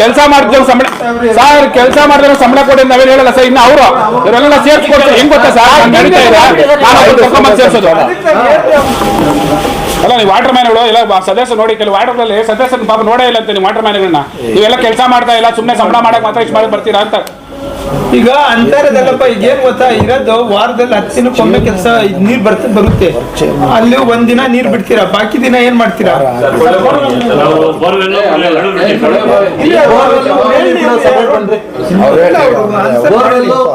ಕೆಲಸ ಮಾಡ್ತೇವೆ ಸಂಬಳ ಸರ್ ಕೆಲಸ ಮಾಡಿದ್ರೆ ಸಂಬಳ ಕೊಡಿ ನಾವೇನ್ ಹೇಳಲ್ಲ ಸರ್? ಇನ್ನು ಅವರು. ಇವರೆಲ್ಲ ಸೇರ್ಸ್ಕೊಡ್ತಾರೆ. ಹೆಂಗ್ ಗೊತ್ತಾ ಸರ್? ನಡೀತಾ ಇದೆ. ನಾನು ಸೇರ್ಸೋದು ಅಲ್ಲ? ನೀವು ವಾಟರ್ ಮ್ಯಾನ್ಗಳು ಎಲ್ಲ ಸದಸ್ಯ ನೋಡಿ ಕೆಲವು ವಾಟರ್ಗಳಲ್ಲಿ ಸದಸ್ಯನ ಪಾಪ ನೋಡೇ ಇಲ್ಲ ಅಂತ ನೀವು ವಾಟರ್ ಮ್ಯಾನ್ಗಳನ್ನ ನೀವೆಲ್ಲ ಕೆಲಸ ಮಾಡ್ತಾ ಇಲ್ಲ ಸುಮ್ಮನೆ ಸಂಬಳ ಮಾಡಕ್ ಮಾತ್ರ ಇಷ್ಟ ಮಾಡಿ ಬರ್ತೀರಾ ಅಂತ. ಈಗ ಅಂತರದಲ್ಲಪ್ಪ ಈಗ ಏನ್ ಗೊತ್ತಾ? ಇರೋದು ವಾರದಲ್ಲಿ ಹತ್ತು ದಿನಕ್ಕೊಮ್ಮೆ ಕೆಲಸ ನೀರ್ ಬರ್ತ ಬರುತ್ತೆ. ಅಲ್ಲಿ ಒಂದ್ ದಿನ ನೀರ್ ಬಿಡ್ತೀರಾ? ಬಾಕಿ ದಿನ ಏನ್ ಮಾಡ್ತೀರಾ?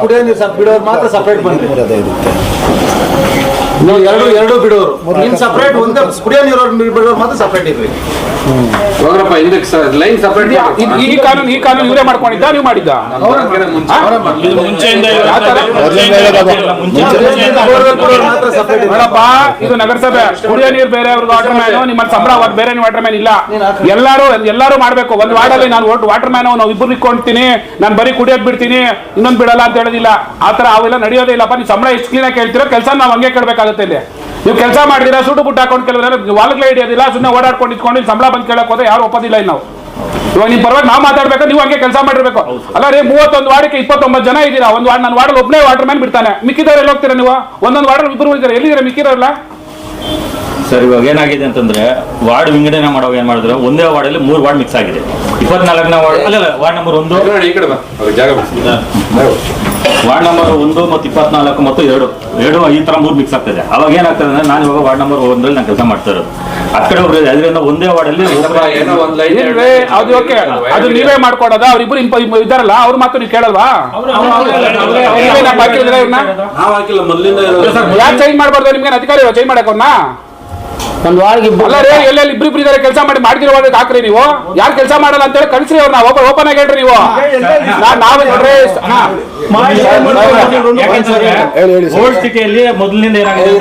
ಕುಡಿಯೋ ನೀರು ಬಿಡೋರು ಮಾತ್ರ ಸಪರೇಟ್ ಬಂದ್ರಿ. ನೀವು ಎರಡು ಎರಡು ಬಿಡೋರು. ನಿಮ್ ಸಪರೇಟ್ ಒಂದೇ ಕುಡಿಯೋ ನೀರು ಬಿಡೋರು ಮಾತ್ರ ಸಪರೇಟ್ ಇರ್ರಿ ಹೋಗ್ರಪ್ಪ ಹಿಂದಕ್ಕೆ ಲೈನ್ ಸಪರೇಟ್ ಈ ಕಾನೂನು ಈ ಕಾನೂನು ಇವರೇ ಮಾಡ್ಕೊಂಡಿದ್ದ? ನೀವು ಮಾಡಿದ್ದ? ನೋಡಪ್ಪ ಇದು ನಗರಸಭೆ. ಕುಡಿಯೋ ನೀರು ಬೇರೆ ಅವ್ರಿಗೆ ವಾಟರ್ ಮ್ಯಾನ್ ನಿಮ್ಮ ಸಂಬಳ ಬೇರೆ ವಾಟರ್ ಮ್ಯಾನ್ ಇಲ್ಲ. ಎಲ್ಲಾರು ಎಲ್ಲಾರು ಮಾಡ್ಬೇಕು. ಒಂದ್ ವಾರ್ಡಲ್ಲಿ ನಾನು ವಾಟರ್ ಮ್ಯಾನ್ ನಾವು ಇಬ್ಬರು ನಿಕ್ಕೊಂತೀನಿ ನಾನು ಬರೀ ಕುಡಿಯೋದ್ ಬಿಡ್ತೀನಿ. ಇನ್ನೊಂದು ಬಿಡಲ್ಲ ಅಂತ ಹೇಳೋದಿಲ್ಲ. ಆತರ ಅವೆಲ್ಲ ನಡೆಯೋದೇ ಇಲ್ಲಪ್ಪ. ನೀವು ಸಂಬಳ ಎಷ್ಟು ಕ್ಲೀನಾಗಿ ಹೇಳ್ತಿರೋ ಕೆಲಸ ನಾವು ಹಂಗೆ ಕೇಳಬೇಕಾಗುತ್ತೆ. ಇಲ್ಲಿ. ನೀವು ಕೆಲಸ ಮಾಡಿದಿರಾ ಸುಟ್ಟು ಬುಟ್ಟು ಹಾಕೊಂಡು ಕೆಲವರು ವಾಲ್ಗಳೇ ಹಿಡಿಯೋದಿಲ್ಲ ಸುಮ್ಮನೆ ಓಡಾಡ್ಕೊಂಡು ಇಟ್ಕೊಂಡು ಇಲ್ಲಿ ಸಂಬಳ ಬಂದು ಕೇಳಕ್ ಹೋದ್ರೆ ಯಾರು ಒಪ್ಪದಿಲ್ಲ ಇಲ್ಲಿ ನಾವು. ಇವಾಗ ನಿಮ್ ಪರವಾಗಿ ನಾವು ಮಾತಾಡ್ಬೇಕು ನೀವು ಹಂಗೆ ಕೆಲಸ ಮಾಡಿರ್ಬೇಕು. ಅಲ್ಲ ರೀ ಮೂವತ್ತೊಂದು ವಾರ್ಡಕ್ಕೆ ಇಪ್ಪತ್ತೊಂಬತ್ತು ಜನ ಇದ್ದೀರಾ? ಒಂದು ವಾರ್ಡ್ ನನ್ನ ವಾರ್ಡಲ್ಲಿ ಒಬ್ಬನೇ ವಾರ್ಡರ್ ಮ್ಯಾನ್ ಬಿಡ್ತಾನೆ. ಮಿಕ್ಕಿದವ್ರು ಎಲ್ಲಿ ಹೋಗ್ತೀರಾ ನೀವು? ಒಂದೊಂದು ವಾರ್ಡಲ್ಲಿ ಇಬ್ಬರು ಇದ್ದಾರೆ? ಎಲ್ಲಿದ್ದೀರಾ ಮಿಕ್ಕಿದವ್ರಲ್ಲ? ಸರ್ ಇವಾಗ ಏನಾಗಿದೆ ಅಂತಂದ್ರೆ ವಾರ್ಡ್ ವಿಂಗಡಣೆ ಮಾಡುವಾಗ ಏನ್ ಮಾಡಿದ್ರು? ಒಂದೇ ವಾರ್ಡ್ ಅಲ್ಲಿ ಮೂರು ವಾರ್ಡ್ ಮಿಕ್ಸ್ ಆಗಿದೆ. ಇಪ್ಪತ್ನಾಲ್ಕನೇ ವಾರ್ಡ್ ಅಲ್ಲ ಅಲ್ಲ, ವಾರ್ಡ್ ನಂಬರ್ ಒಂದು. ವಾರ್ಡ್ ನಂಬರ್ ಒಂದು ಮತ್ತು ಇಪ್ಪತ್ನಾಲ್ಕು ಮತ್ತು ಎರಡು. ಎರಡು ಈ ತರ ಮೂರು ಮಿಕ್ಸ್ ಆಗ್ತದೆ. ಅವಾಗ ಏನಾಗ್ತದೆ ಅಂದ್ರೆ ನಾನು ಇವಾಗ ವಾರ್ಡ್ ನಂಬರ್ ಒಂದರಲ್ಲಿ ನಾನು ಕೆಲಸ ಮಾಡ್ತಾ ಇರೋದು. ಆ ಕಡೆ ಒಬ್ರು ಅದರಿಂದ ಒಂದೇ ವಾರ್ಡ್ ಅಲ್ಲಿ ಏನೋ ಒಂದ್ ಲೈನ್ ಅದು ಓಕೆ. ಅದು ನೀವೇ ಮಾಡ್ಕೊಡೋದ? ಅವ್ರಿಬ್ರು ಇಂಪ ಇದಾರಲ್ಲ ಇದ್ದಾರಲ್ಲ ಅವ್ರ ಮಾತು ನೀವು ಕೇಳಲ್ವಾ? ಯಾಕೆ ಚೇಂಜ್ ಮಾಡ್ಬಾರ್ದು? ನಿಮ್ಗೆ ಅಧಿಕಾರಿ ಚೇಂಜ್ ಮಾಡಕ್ ಅವ್ರನ್ನ? ಒಂದ್ ಇಬ್ಬರು ಅಲ್ಲ ರೀ ಎಲ್ಲೆಲ್ಲಿ ಇಬ್ರು ಇಬ್ರು ಇದಾರೆ ಕೆಲಸ ಮಾಡಿ ವಾರ್ಡ್ಗೆ ಹಾಕ್ರಿ ನೀವು? ಯಾರು ಕೆಲಸ ಮಾಡಲ್ಲ ಅಂತ ಹೇಳಿ ಕಳಿಸ್ರಿ ಅವ್ರನ್ನ ಓಪನ್ ಓಪನ್ ಆಗಿ ಹೇಳ್ರಿ ನೀವು. ನಾ- ನಾವೇ ನೋಡ್ರಿ ಹಾ. ಓಲ್ಡ್ ಸಿಟಿಯಲ್ಲಿ ಮೊದಲಿನಿಂದ ಏನಾಗಿದೆ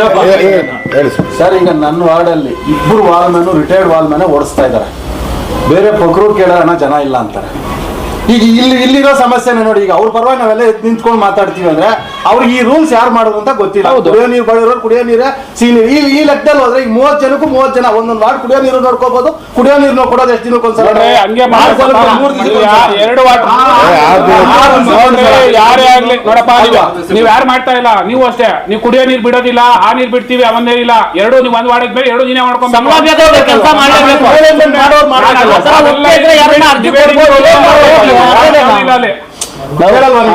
ಸರ್. ಈಗ ನನ್ನ ವಾರ್ಡಲ್ಲಿ ಇಬ್ಬರು valve man retired valve man ಓಡಿಸ್ತಾ ಇದ್ದಾರೆ. ಬೇರೆ ಪಕ್ರು ಕೇಳೋಣ ಜನ ಇಲ್ಲ ಅಂತಾರೆ. ಈಗ ಇಲ್ಲಿ ಇಲ್ಲಿರೋ ಸಮಸ್ಯೆನ ನೋಡಿ ಈಗ ಅವ್ರ ಪರವಾಗಿ ನಾವೆಲ್ಲ ಎದ್ದು ನಿಂತ್ಕೊಂಡು ಮಾತಾಡ್ತೀವಿ ಅಂದ್ರೆ ಅವ್ರಿಗೆ ಈ ರೂಲ್ಸ್ ಯಾರು ಮಾಡೋದು ಅಂತ ಗೊತ್ತಿಲ್ಲ. ಕುಡಿಯೋ ನೀರು ಬಳಿರೋರು ಕುಡಿಯೋ ನೀರೇ ಸಿಹಿ ನೀರು ಈ ಈ ಲೆಕ್ಕದಲ್ಲಿ ಹೋದ್ರೆ ಈಗ ಮೂವತ್ತು ಜನಕ್ಕೂ ಮೂವತ್ತು ಜನ ಒಂದೊಂದು ವಾರ್ಡ್ ಕುಡಿಯೋ ನೀರು ನೋಡ್ಕೋಬಹುದು ಕುಡಿಯೋ ನೀರು ಕೊಡೋದು ಎಷ್ಟು ದಿನಕ್ಕೆ ಒಂದ್ಸಲ ಎರಡು ಯಾರೇ ಆಗ್ಲಿ ನೋಡಪ್ಪ ನೀವು ಯಾರು ಮಾಡ್ತಾ ಇಲ್ಲ ನೀವು ಅಷ್ಟೇ ನೀವು ಕುಡಿಯೋ ನೀರು ಬಿಡೋದಿಲ್ಲ ಆ ನೀರು ಬಿಡ್ತೀವಿ ಅವನ್ನೇ ಇಲ್ಲ ಎರಡು ನೀವು ಒಂದ್ ವಾರ್ಡ್ ಮೇಲೆ ಎರಡು ದಿನ ಮಾಡ್ಕೊಂಡು ಕೆಲಸ.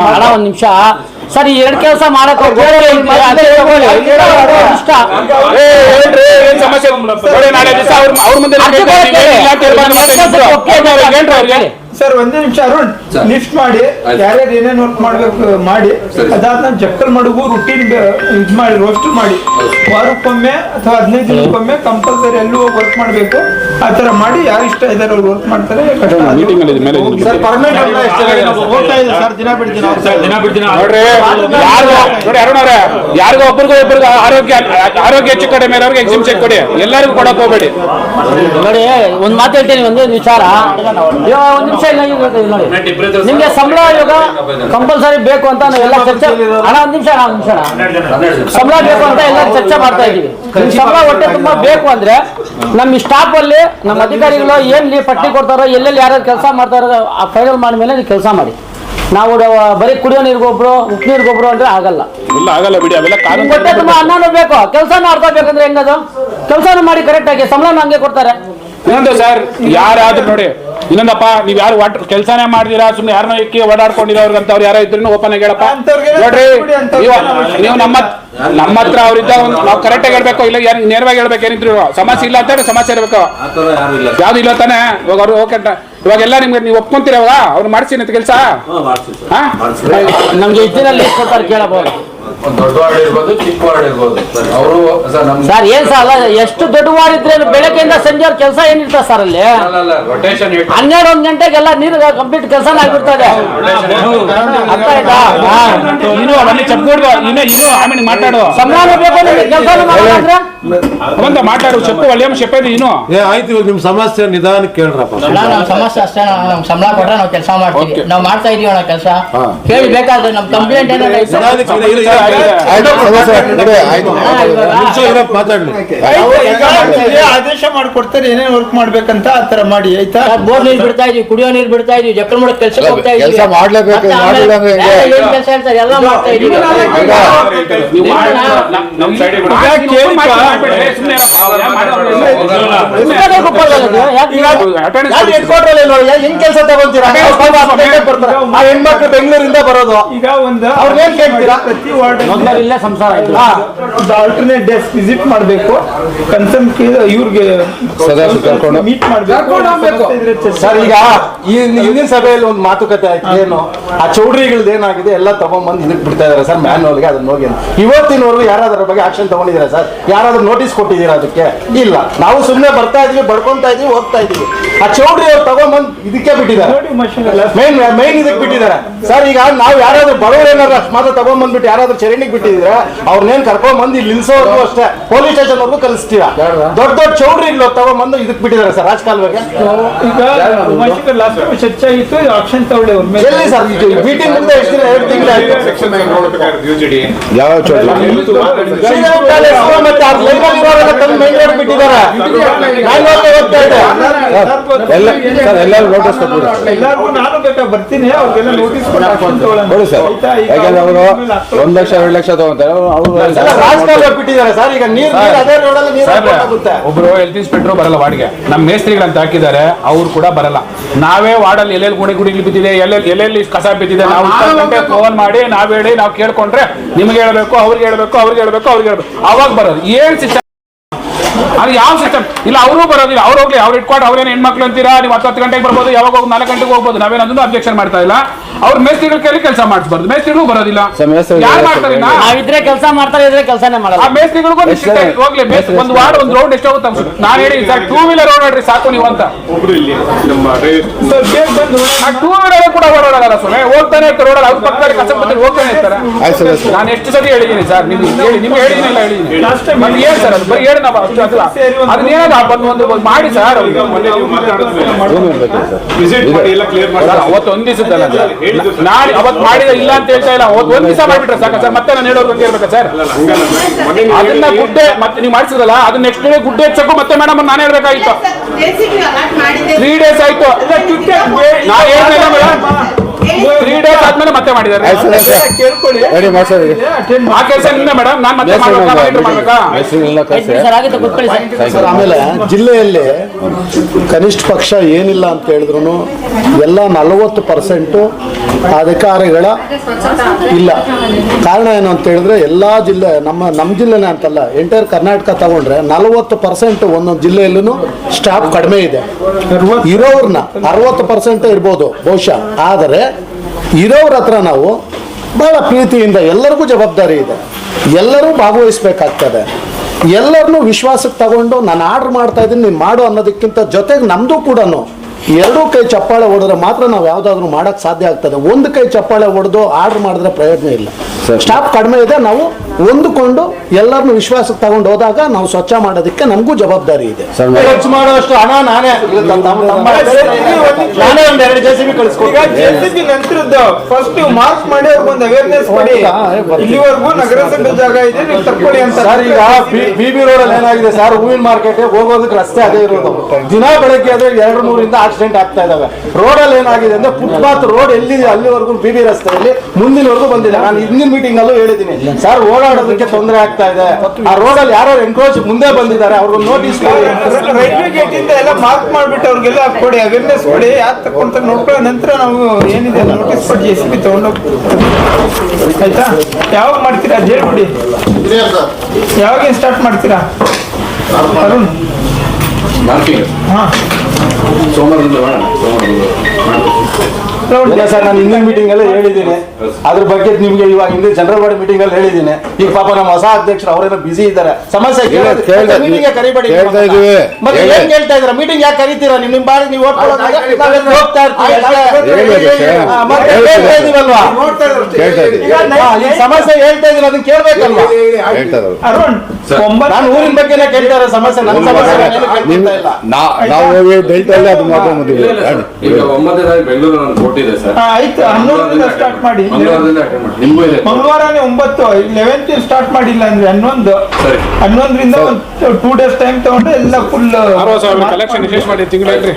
ಅಣ್ಣ ಒಂದ್ ನಿಮಿಷ ಸರ್ ಎರಡ್ ಕೆಲಸ ಮಾಡಕ್. ಇಷ್ಟ. ಸಮಸ್ಯೆ ಅವ್ರ ಮುಂದೆ ಸರ್ ಒಂದೇ ನಿಮಿಷ ಅರುಣ್ ಲಿಫ್ಟ್ ಮಾಡಿ. ಯಾರ್ಯಾರು ಏನೇನು ವರ್ಕ್ ಮಾಡ್ಬೇಕು ಮಾಡಿ. ಅದಾದ್ಮೇಲೆ ಜಕ್ಕಲ್ ಮಡುಗು ರುಟೀನ್ ಇದು ಮಾಡಿ ರೋಸ್ಟ್ ಮಾಡಿ. ವಾರಕ್ಕೊಮ್ಮೆ ಅಥವಾ ಹದಿನೈದು ದಿನಕ್ಕೊಮ್ಮೆ ಕಂಪಲ್ಸರಿ ಎಲ್ಲೂ ವರ್ಕ್ ಮಾಡ್ಬೇಕು. ಆ ತರ ಮಾಡಿ ಯಾರು ಇಷ್ಟ ಇದಾರೆ ಅವ್ರು ವರ್ಕ್ ಮಾಡ್ತಾರೆ ಸರ್ ಪರ್ಮನೆಂಟ್ ಹೋಗ್ತಾ ಇದೆ ಸರ್ ದಿನ ಬಿಡ್ತೀನಿ ದಿನ ಬಿಡ್ತೀನಿ ನೋಡ್ರಿ ಯಾರಿಗೂ ನೋಡಿ ಅರುಣ್ ಅವರೇ ಯಾರಿಗೂ ಒಬ್ಬರಿಗೂ ಒಬ್ಬರಿಗೂ ಆರೋಗ್ಯ ಆರೋಗ್ಯ ಹೆಚ್ಚು ಕಡಿಮೆ ಇರೋರ್ಗೆ ಎಕ್ಸಿಮ್ ಚೆಕ್ ಕೊಡಿ. ಎಲ್ಲರಿಗೂ ಕೊಡಕ್ ಹೋಗ್ಬೇಡಿ. ನೋಡಿ ಒಂದ್ ಮಾತು ಹೇಳ್ತೀನಿ ಒಂದು ವಿಚಾರ ಒಂದ್ ನಿಮಿಷ ಇಲ್ಲ ಈಗ ಇಲ್ಲಿ ನೋಡಿ? ನಿಮ್ಗೆ ಸಂಬಳ ಇವಾಗ ಕಂಪಲ್ಸರಿ ಬೇಕು ಅಂತ ಎಲ್ಲ ಚರ್ಚೆ ಹಣ ಒಂದ್ ನಿಮಿಷ ಹಣ ಒಂದ್ ನಿಮಿಷ. ಸಂಬಳ ಬೇಕು ಅಂತ ಎಲ್ಲ ಚರ್ಚೆ ಮಾಡ್ತಾ ಇದೀವಿ ನಿಮ್ಗೆ ಸಂಬಳ ಹೊಟ್ಟೆ ತುಂಬಾ ಬೇಕು ಅಂದ್ರೆ ನಮ್ಮ ಸ್ಟಾಫ್ ಅಲ್ಲಿ ನಮ್ಮ ಅಧಿಕಾರಿಗಳು ಏನ್ ನೀವು ಪಟ್ಟಿ ಕೊಡ್ತಾರೋ ಎಲ್ಲೆಲ್ಲಿ ಯಾರ್ಯಾರು ಕೆಲಸ ಮಾಡ್ತಾರೋ ಆ ಫೈನಲ್ ಮಾಡಿದ್ಮೇಲೆ ನೀವು ಕೆಲಸ ಮಾಡಿ. ನಾವು ಬರೀ ಕುಡಿಯೋ ನೀರಿಗೊಬ್ರು ಉಪ್ಪು ನೀರಿಗೊಬ್ರು ಅಂದ್ರೆ ಆಗಲ್ಲ. ಇಲ್ಲ ಆಗಲ್ಲ ಬಿಡಿ ಅವೆಲ್ಲ ಕಾನೂನು ಹೊಟ್ಟೆ ತುಂಬಾ ಅನ್ನನೂ ಬೇಕು. ಕೆಲಸ ಅರ್ಥ ಬೇಕಂದ್ರೆ ಹೆಂಗದು? ಕೆಲಸ ಮಾಡಿ ಕರೆಕ್ಟ್ ಆಗಿ ಸಂಬಳನೂ ಹಂಗೆ ಕೊಡ್ತಾರೆ. ಸರ್ ಯಾರಾದ್ರೂ ನೋಡಿ ಇನ್ನೊಂದಪ್ಪ ನೀವ್ ಯಾರು ವಾಟರ್ ಕೆಲಸನೇ ಮಾಡ್ದಿರಾ ಸುಮ್ನೆ ಯಾರನ್ನ ಇಕ್ಕಿ ಓಡಾಡ್ಕೊಂಡಿರೋರ್ಗಂತ ಅವ್ರು ಯಾರೋ ಇದ್ರು ಓಪನ್ ಆಗಿ ಹೇಳಪ್ಪ. ನೋಡ್ರಿ ನೀವು ನಮ್ಮ ನಮ್ಮ ಹತ್ರ ಅವ್ರಿದ್ದ ಒಂದು ನಾವು ಕರೆಕ್ಟ್ ಆಗಿ ಹೇಳ್ಬೇಕು ಇಲ್ಲ ನೇರವಾಗಿ ಹೇಳ್ಬೇಕು ಏನಿದ್ರು ಸಮಸ್ಯೆ ಇಲ್ಲ ಅಂತ ಹೇಳಿ ಸಮಸ್ಯೆ ಇರ್ಬೇಕು. ಯಾವ್ದು ಇಲ್ಲ ತಾನೆ? ಇವಾಗ ಅವ್ರು ಓಕೆ ಇವಾಗ ಇವಾಗೆಲ್ಲ ನಿಮ್ಗೆ ನೀವು ಒಪ್ಕೊಂತೀರ ಇವಾಗ? ಅವ್ರು ಮಾಡ್ಸಿನ ಅಂತ ಕೆಲಸ? ಹಾ ನಮ್ಗೆ ಇದ್ದಿನಲ್ಲಿ ಕೊಡ್ತಾರೆ ಕೇಳಬಹುದು. ಸರ್ ಏನ್ ಸರ್ ಅಲ್ಲ ಎಷ್ಟು ದೊಡ್ಡ ವಾರ್ಡ್ ಇದ್ರೆ ಬೆಳಗ್ಗೆಯಿಂದ ಸಂಜೆ ಅವ್ರ ಕೆಲಸ ಏನಿರ್ತಾರೆ ಸರ್ ಅಲ್ಲಿ? ಹನ್ನೆರಡೊಂದು ಗಂಟೆಗೆಲ್ಲ ನೀರು ಕಂಪ್ಲೀಟ್ ಕೆಲಸ ಆಗ್ಬಿಡ್ತದೆ ಆಮೇಲೆ ಮಾತಾಡು. ಕೆಲಸ ಏ ಆಯ್ತು ನಿಮ್ಮ ಸಮಸ್ಯೆ ನಿಧಾನ ಕೇಳ್ರಪ್ಪ. ನಮ್ಮ ಸಮಸ್ಯೆ ಅಷ್ಟೇ ನಮ್ ಸಂಬಳ ಕೊಟ್ರೆ ನಾವು ಕೆಲಸ ಮಾಡ್ತೀವಿ. ನಾವು ಮಾಡ್ತಾ ಇದೀವಿ ಅಣ್ಣ ಕೆಲಸ. ಕೇಳಿ ಬೇಕಾದ್ರೆ ನಮ್ಮ ಕಂಪ್ಲೇಂಟ್ ಆದೇಶ ಮಾಡ್ಕೊಡ್ತಾರೆ ಏನೇನ್ ವರ್ಕ್ ಮಾಡ್ಬೇಕಂತ ಆ ತರ ಮಾಡಿ ಆಯ್ತಾ ಬೋರ್ ನೀರ್ ಬಿಡ್ತಾ ಇದೀವಿ ಕುಡಿಯೋ ನೀರ್ ಬಿಡ್ತಾ ಇದೀವಿ ಜಕ್ಕಳ ಮಾಡೋ ಕೆಲಸ ಹೋಗ್ತಾ ಇದೀವಿ ಕೆಲಸ ಮಾಡ್ಲೇಬೇಕು, ಮತ್ತೆ ಅಂದ್ರೆ ಹೆಂಗೆ? ಏನ್ ಕೆಲಸ ಹೇಳ್ತಾರೆ ಎಲ್ಲ ಮಾಡ್ತಾ ಇದೀವಿ ನಮ್- ಹೆಂಗ್ ಕೆಲಸ ತಗೊಂತೀರಾ ಆ ಹೆಣ್ಮಕ್ಳು ಬೆಂಗಳೂರಿಂದ ಬರೋದು ಈಗ ಒಂದು ಅವ್ರ್ನೇನ್ ಕೇಳ್ತೀರಾ? ಪ್ರತಿ ವಾರ್ಡ್ ಇಲ್ಲೇ ಸಂಸಾರ ಆಲ್ಟರ್ನೇಟ್ ಡೇಸ್ ವಿಸಿಟ್ ಮಾಡಬೇಕು. ಕನ್ಸರ್ನ್ ಇವ್ರಿಗೆ ಸದಸ್ಯ ಕರ್ಕೊಂಡು ಮೀಟ್ ಮಾಡಬೇಕು. ಸರ್ ಈಗ ಈ ಹಿಂದಿನ ಸಭೆಯಲ್ಲಿ ಒಂದು ಮಾತುಕತೆ ಆಯ್ತು. ಏನು? ಆ ಚೌಡ್ರಿಗಳದ್ದು ಏನಾಗಿದೆ? ಎಲ್ಲ ತಗೊಂಡ್ಬಂದು ಇದಕ್ಕೆ ಬಿಡ್ತಾ ಇದಾರೆ ಸರ್ ಮ್ಯಾನ್ಯಲ್ಗೆ ಅದನ್ನ ಹೋಗಿ. ಇವತ್ತಿನವರೆಗೂ ಯಾರಾದ್ರ ಬಗ್ಗೆ ಆಕ್ಷನ್ ತಗೊಂಡಿದ್ದೀರಾ ಸರ್? ಯಾರಾದ್ರೂ ನೋಟಿಸ್ ಕೊಟ್ಟಿದ್ದೀರಾ ಅದಕ್ಕೆ? ಇಲ್ಲ. ನಾವು ಸುಮ್ಮನೆ ಬರ್ತಾ ಇದೀವಿ ಬಡ್ಕೊಂತಾ ಇದೀವಿ ಹೋಗ್ತಾ ಇದೀವಿ. ಆ ಚೌಡ್ರಿ ಅವ್ರು ತಗೊಂಡ್ಬಂದು ಇದಕ್ಕೆ ಬಿಟ್ಟಿದ್ದಾರೆ. ನೋಡಿ ಮಷಿನ್ ಮೈನ್ ಮೈನ್ ಇದಕ್ಕೆ ಬಿಟ್ಟಿದ್ದಾರೆ. ಸರ್ ಈಗ ನಾವು ಯಾರಾದ್ರೂ ಬಡವರು ಏನಾದ್ರು ಅಷ್ಟು ಮಾತ್ರ ತಗೊಂಡ್ಬಂದ್ಬಿಟ್ಟು ಯಾರಾದ್ರೂ ಚರಂಡಿಗೆ ಬಿಟ್ಟಿದ್ರೆ ಅವ್ರನ್ನೇನ್ ಕರ್ಕೊಂಡ್ ಬಂದು ಇಲ್ಲಿ ನಿಲ್ಸೋರ್ಗು ಅಷ್ಟೇ. ಪೊಲೀಸ್ ಸ್ಟೇಷನ್ ವರ್ಗು ಕಲಿಸ್ತೀರಾ ದೊಡ್ಡ ದೊಡ್ಡ ಚೌಡ್ರಿಗಳು ತಗೊಂಡ್ಬಂದು ಇದಕ್ಕೆ ಬಿಟ್ಟಿದ್ದಾರೆ ಸರ್ ರಾಜಕಾಲುವೆಗೆ. ಈಗ ಚರ್ಚೆ ಆಕ್ಷನ್ ತಗೊಳ್ಳಿ ಎಲ್ಲಿ ಸರ್? ಮೀಟಿಂಗ್ ಮುಂದೆ ಎಷ್ಟು ದಿನ? ಎರಡು ತಿಂಗಳಾಯ್ತು ಯಾವ ಚೋಟ್ಲ ಶ್ರೀರಾಮ್ ಪ್ಯಾಲೇಸ್ ಮತ್ತೆ ಆ ಲೈನಲ್ಲಿ ಇರೋರೆಲ್ಲ ತಂದು ಮೈನ್ ರೋಡ್ ಬಿಟ್ಟಿದ್ದಾರೆ. ನಾನು ಹೋಗ್ತಾ ಹೋಗ್ತಾ ಇದ್ದೆ ಎಲ್ಲ ಸರ್ ಎಲ್ಲರೂ ನೋಟಿಸ್ ಕೊಟ್ಬಿಡಿ ಎಲ್ಲಾರ್ಗು ನಾನು ಬೇಕಾ ಬರ್ತೀನಿ ಅವ್ರಿಗೆಲ್ಲ ನೋಟಿಸ್ ಕೊಟ್ಟು ಕೊಡಿ ಸರ್. ಈಗ ಯಾಕಂದ್ರೆ ಅವರು ಮೇಲೆ ಒಂದ್ ಲಕ್ಷ ಎರಡು ಲಕ್ಷ ತಗೊಂತಾರೆ. ಅವರು ರಾಜಕಾಲುವೆ ಬಿಟ್ಟಿದ್ದಾರೆ ಸರ್. ಈಗ ನೀರು ನೀರು ಅದೇ ರೋಡಲ್ಲಿ ನೀರು ಸಾಹೇಬ್ರೆ, ಆಗುತ್ತೆ ಒಬ್ರು ಹೆಲ್ತ್ ಇನ್ಸ್ಪೆಕ್ಟರ್ ಬರಲ್ಲ ವಾರ್ಡ್ಗೆ. ನಮ್ಮ ಮೇಸ್ತ್ರಿಗಳಂತ ಹಾಕಿದ್ದಾರೆ ಅವ್ರು ಕೂಡ ಬರಲ್ಲ. ನಾವೇ ವಾರ್ಡಲ್ಲಿ ಎಲ್ಲೆಲ್ಲಿ ಗುಣಿ ಗುಡಿ ಬಿದ್ದಿದೆ ಎಲ್ಲೆಲ್ಲಿ ಎಲ್ಲೆಲ್ಲಿ ಕಸ ಬಿದ್ದಿದೆ ನಾವು ಇಪ್ಪತ್ತು ಗಂಟೆ ಫೋನ್ ಮಾಡಿ ನಾವ್ ಹೇಳಿ ನಾವು ಕೇಳ್ಕೊಂಡ್ರೆ ನಿಮ್ಗೆ ಹೇಳ್ಬೇಕು ಅವ್ರಿಗೆ ಹೇಳ್ಬೇಕು ಅವ್ರಿಗೆ ಹೇಳ್ಬೇಕು ಅವ್ರಿಗೆ ಹೇಳ್ಬೇಕು. ಅವಾಗ ಬರೋದು. ಏನ್ ಸಿಸ್ಟಮ್ ಅದು ಯಾವ ಸಿಸ್ಟಮ್ ಇಲ್ಲ ಅವರು ಬರೋದಿಲ್ಲ. ಅವ್ರು ಹೋಗ್ಲಿ ಅವ್ರು ಇಟ್ಕೊಂಡು ಅವ್ರೇನು ಹೆಣ್ಮಕ್ಳು ಅಂತೀರಾ? ನೀವು ಹತ್ತು ಹತ್ತು ಗಂಟೆಗೆ ಬರ್ಬೋದು ಯಾವಾಗ ಹೋಗಿ ನಾಲ್ಕು ಗಂಟೆಗೆ ಹೋಗ್ಬೋದು ನಾವೇನಂದ್ರೂ ಅದನ್ನು ಅಬ್ಜೆಕ್ಷನ್ ಮಾಡ್ತಾ ಇಲ್ಲ. ಅವ್ರ ಮೇಸ್ತ್ರಿಗಳು ಕೇಳಿ ಕೆಲಸ ಮಾಡಿಸ್ಬಾರ್ದು. ಮೇಸ್ತ್ರಿಗಳು ಬರೋದಿಲ್ಲ. ಸರ್, ಯಾರು ಮಾಡ್ತಾರೆ? ನಾವಿದ್ರೆ ಕೆಲಸ ಮಾಡ್ತಾರೆ ಇದ್ರೆ ಕೆಲಸನೇ ಆ ಮಾಡಲ್ಲ ಮೇಸ್ತ್ರಿಗಳಿಗೂ ನಿಶ್ಚಿತ ಎಷ್ಟು? ಹೋಗ್ಲಿ. ಒಂದು ವಾರ್ಡ್ ಒಂದು ರೌಂಡ್ ಎಷ್ಟಾಗುತ್ತೆ ಅನ್ಸುತ್ತೆ. ನಾನು ಹೇಳಿ ಸರ್ ಟೂ ವೀಲರ್ ಓಡಾಡ್ರಿ ಸಾಕು ನೀವು ಅಂತ. ಸರ್. ಆ ಟೂ ವೀಲರ್ ಕೂಡ ಓಡಾಡಲ್ಲ ಸ್ವಾಮಿ. ಹೋಗ್ತಾನೆ ಇರ್ತಾರೆ ರೋಡಲ್ಲಿ ಅವ್ರ ಪಕ್ಕದಲ್ಲಿ ಕಸ ಬತ್ತಲ್ಲಿ ಹೋಗ್ತಾನೆ ಇರ್ತಾರೆ. ನಾನು ಎಷ್ಟು ಸತಿ ಹೇಳಿದ್ದೀನಿ ಸರ್ ನಿಮ್ಗೆ ಹೇಳಿ ನಿಮ್ಗೆ ಹೇಳಿದ್ದೀನಿಲ್ಲ ಹೇಳಿದ್ದೀನಿ ಮತ್ತೆ ಹೇಳಿ ಸರ್ ಅದು ಬರೀ ಹೇಳಿ ನಾವು ಅಷ್ಟು ಅದಲ್ಲ ಅದನ್ನೇನಾದ್ರು ಬಂದು ಒಂದು ಮಾಡಿ ಸರ್ ರೂಮ್ ಇರ್ಬೇಕು ಸರ್? ಸರ್ ಅವತ್ತು ಒಂದ್ ದಿವಸದಲ್ಲ ಸರ್ ನಾಳೆ ಅವತ್ತು ಮಾಡಿದ ಇಲ್ಲ ಅಂತ ಹೇಳ್ತಾ ಇಲ್ಲ. ಅವತ್ತು ಒಂದ್ ದಿವಸ ಮಾಡ್ಬಿಟ್ರೆ ಸಾಕ ಸರ್? ಮತ್ತೆ ನಾನು ಹೇಳೋದು ಬಗ್ಗೆ ಇರ್ಬೇಕಾ ಸರ್? ಅದನ್ನ ಗುಡ್ಡೆ ಮತ್ತೆ ನೀವು ಮಾಡಿಸಿದ್ರಲ್ಲ ಅದನ್ನ ನೆಕ್ಸ್ಟ್ ಡೇ ಗುಡ್ಡೆ ಹೆಚ್ಚಕ್ಕೂ ಮತ್ತೆ ಮೇಡಮ್ ನಾನು ಹೇಳ್ಬೇಕಾಗಿತ್ತು ತ್ರೀ ಡೇಸ್ ಆಯ್ತು. ನಾ ತ್ರೀ ಡೇಸ್ ಆದ್ಮೇಲೆ ಮತ್ತೆ ಮಾಡಿದ್ದಾರೆ. ಕೇಳ್ಕೊಳ್ಳಿ. ರೆಡಿ ಮಾಡ್ಸೋದು ಆ ಕೆಲಸ ಮೇಡಮ್ ನಾನು ಮತ್ತೆ ಮಾಡ್ಬೇಕಾ? ಸರ್. ಆಮೇಲೆ ಜಿಲ್ಲೆಯಲ್ಲಿ ಕನಿಷ್ಠ ಪಕ್ಷ ಏನಿಲ್ಲ ಅಂತ ಹೇಳಿದ್ರು ಎಲ್ಲ ನಲವತ್ತು ಪರ್ಸೆಂಟು ಅಧಿಕಾರಿಗಳ ಇಲ್ಲ. ಕಾರಣ ಏನು ಅಂತ ಹೇಳಿದ್ರೆ ಎಲ್ಲ ಜಿಲ್ಲೆ ನಮ್ಮ ನಮ್ಮ ಜಿಲ್ಲೆನೇ ಅಂತಲ್ಲ ಎಂಟೈರ್ ಕರ್ನಾಟಕ ತಗೊಂಡ್ರೆ ನಲವತ್ತು ಪರ್ಸೆಂಟ್ ಒಂದೊಂದು ಜಿಲ್ಲೆಯಲ್ಲೂ ಸ್ಟಾಫ್ ಕಡಿಮೆ ಇದೆ. ಇರೋರ್ನ ಅರವತ್ತು ಪರ್ಸೆಂಟ್ ಇರ್ಬೋದು ಬಹುಶಃ. ಆದರೆ ಇರೋರ ಹತ್ರ ನಾವು ಬಹಳ ಪ್ರೀತಿಯಿಂದ ಎಲ್ಲರಿಗೂ ಜವಾಬ್ದಾರಿ ಇದೆ. ಎಲ್ಲರೂ ಭಾಗವಹಿಸ್ಬೇಕಾಗ್ತದೆ. ಎಲ್ಲರನ್ನೂ ವಿಶ್ವಾಸಕ್ಕೆ ತಗೊಂಡು ನಾನು ಆರ್ಡ್ರ್ ಮಾಡ್ತಾ ಇದ್ದೀನಿ ನೀನು ಮಾಡು ಅನ್ನೋದಕ್ಕಿಂತ ಜೊತೆಗೆ ನಮ್ಮದು ಕೂಡ ಎರಡೂ ಕೈ ಚಪ್ಪಾಳೆ ಹೊಡೆದ್ರೆ ಮಾತ್ರ ನಾವು ಯಾವುದಾದ್ರೂ ಮಾಡೋಕ್ಕೆ ಸಾಧ್ಯ ಆಗ್ತದೆ. ಒಂದು ಕೈ ಚಪ್ಪಾಳೆ ಹೊಡೆದು ಆರ್ಡ್ರ್ ಮಾಡಿದ್ರೆ ಪ್ರಯೋಜನ ಇಲ್ಲ. ಸ್ಟಾಫ್ ಕಡಿಮೆ ಇದೆ ನಾವು ಹೊಂದ್ಕೊಂಡು ಎಲ್ಲರನ್ನು ವಿಶ್ವಾಸಕ್ಕೆ ತಗೊಂಡು ಹೋದಾಗ ನಾವು ಸ್ವಚ್ಛ ಮಾಡೋದಕ್ಕೆ ನಮಗೂ ಜವಾಬ್ದಾರಿ ಇದೆ. ಖರ್ಚು ಮಾಡುವಷ್ಟು ಹಣ ನಾನೇ. ನಾನೇ ಒಂದ್ ಎರಡು ಜೆ ಸಿ ಬಿ ಕಳಿಸ್ಕೊಡ್ತೀನಿ. ಜೆಸಿಬಿ ನಂತರದ್ದು ಫಸ್ಟ್ ಮಾರ್ಕ್ ಮಾಡಿ ಒಂದು ಅವೇರ್ನೆಸ್ ಕೊಡಿ. ಇಲ್ಲಿವರೆಗೂ ನಗರಸಭೆ ಜಾಗ ಇದೆ ನೀವು ತಕ್ಕೊಳ್ಳಿ ಅಂತ ಸರ್ ಈಗ ಬಿ ಬಿ ರೋಡ್ ಅಲ್ಲಿ ಏನಾಗಿದೆ ಸರ್? ಹೂವಿನ ಮಾರ್ಕೆಟ್ ಹೋಗೋದಕ್ಕೆ ರಸ್ತೆ ಅದೇ ಇರೋದು. ದಿನ ಬೆಳಗ್ಗೆ ಆದ್ರೆ ಎರಡು ಮೂರಿಂದ ಆಕ್ಸಿಡೆಂಟ್ ಆಗ್ತಾ ಇದಾವೆ. ರೋಡ್ ಅಲ್ಲಿ ಏನಾಗಿದೆ ಅಂದ್ರೆ ಫುಟ್ಪಾತ್ ರೋಡ್ ಎಲ್ಲಿದೆ ಅಲ್ಲಿವರೆಗೂ ಬಿ ಬಿ ರಸ್ತೆಯಲ್ಲಿ ಮುಂದಿನವರೆಗೂ ಬಂದಿದೆ. ನಾನು ಹಿಂದಿನ ಮೀಟಿಂಗ್ ಅಲ್ಲೂ ಹೇಳಿದ್ದೀನಿ. ಸರ್ ಓಡಾಡೋದಕ್ಕೆ ತೊಂದರೆ ಆಗ್ತಾ ಇದೆ. ಆ ರೋಡ್ ಅಲ್ಲಿ ಯಾರು ಎನ್ಕ್ರೋಚ್ ಮುಂದೆ ಬಂದಿದ್ದಾರೆ ಅವ್ರಿಗೆ ನೋಟಿಸ್ ರೈಲ್ವೆ ಗೇಟ್ ಇಂದ ಎಲ್ಲ ಮಾರ್ಕ್ ಮಾಡ್ಬಿಟ್ಟು ಅವ್ರಿಗೆಲ್ಲ ಕೊಡಿ ಅವೇರ್ನೆಸ್ ಕೊಡಿ. ಯಾಕೆ ತಕೊಂತ ನೋಡ್ಕೊಳ್ಳೋ ನಂತರ ನಾವು ಏನಿದೆ ನೋಟಿಸ್ ಕೊಟ್ಟು ಎಸ್ ಪಿ ಬಿ ತಗೊಂಡೋಗ್ತೀವಿ ಆಯ್ತಾ? ಯಾವಾಗ ಮಾಡ್ತೀರಾ? ಅದ್ ಹೇಳ್ಬಿಡಿ. ಯಾವಾಗ ಸ್ಟಾರ್ಟ್ ಮಾಡ್ತೀರಾ? ಅರುಣ್ ಹಾ. ಇಲ್ಲ ಸರ್ ನಾನು ಹಿಂದಿನ ಮೀಟಿಂಗ್ ಅಲ್ಲಿ ಹೇಳಿದ್ದೀನಿ. ಅದ್ರ ಬಗ್ಗೆ ನಿಮ್ಗೆ ಇವಾಗ ಹಿಂದೆ ಜನರಲ್ ಬಾಡಿ ಮೀಟಿಂಗ್ ಅಲ್ಲಿ ಹೇಳಿದ್ದೀನಿ. ಈಗ ಪಾಪ ನಮ್ಮ ಹೊಸ ಅಧ್ಯಕ್ಷರು ಅವರೇನೋ ಬಿಸಿ ಇದ್ದಾರೆ. ಸಮಸ್ಯೆ ಕೇಳ್ದೆ- ಕರಿಬೇಡಿ. ಮತ್ತೆ ಹೇಳಿ. ಏನ್ ಕೇಳ್ತಾ ಇದ್ದೀರಾ? ಮೀಟಿಂಗ್ ಯಾಕೆ ಕರಿತೀರಾ? ನಿಮ್ ನಿಮ್ ಬಾರಿ ನೀವು ಹೋಗ್ತಾ ಇರ್ತೀವಿ ಹೇಳ್ತಾ ಸಮಸ್ಯೆ ಹೇಳ್ತಾ ಇದೀರ ಅದನ್ನ ಕೇಳ್ಬೇಕಲ್ವಾ? ಹೇಳ್ತಾ ನಾನು ಊರಿನ ಬಗ್ಗೆನೇ ಕೇಳ್ತಾ ಇರೋ ಸಮಸ್ಯೆ. ನನ್ನ ಸಮಸ್ಯೆ ನಾವು ಬೆಲ್ಟ್ ಅಲ್ಲಿ ಅದು ಮಾಡ್ಕೊಂಡ್ ಬಂದಿವಿ ಸರ್ ಬೆಂಗಳೂರು ಒಂದು ಕೋರ್ಟ್ ಇದೆ ಕೊಟ್ಟಿದೆ ಸರ್ ಆಯ್ತು. ಹನ್ನೊಂದರಿಂದ ಸ್ಟಾರ್ಟ್ ಮಾಡಿ. ಮಂಗಳವಾರದಿಂದ attend ಮಾಡಿ. ನಿಮಗೂ ಇದೆ ಮಂಗಳವಾರನೇ ಒಂಬತ್ತು ಲೆವೆಂತ್ ಸ್ಟಾರ್ಟ್ ಮಾಡಿಲ್ಲ ಅಂದ್ರೆ ಹನ್ನೊಂದು. ಸರಿ. ಹನ್ನೊಂದರಿಂದ ಒಂದು ಟೂ ಡೇಸ್ ಟೈಮ್ ತಗೊಂಡ್ರೆ ಎಲ್ಲ ಫುಲ್ ಅರವತ್ತು ಸಾವಿರ ಕಲೆಕ್ಷನ್ ವಿಶೇಷ ಮಾಡಿ ತಿಂಗಳೇನ್ರಿ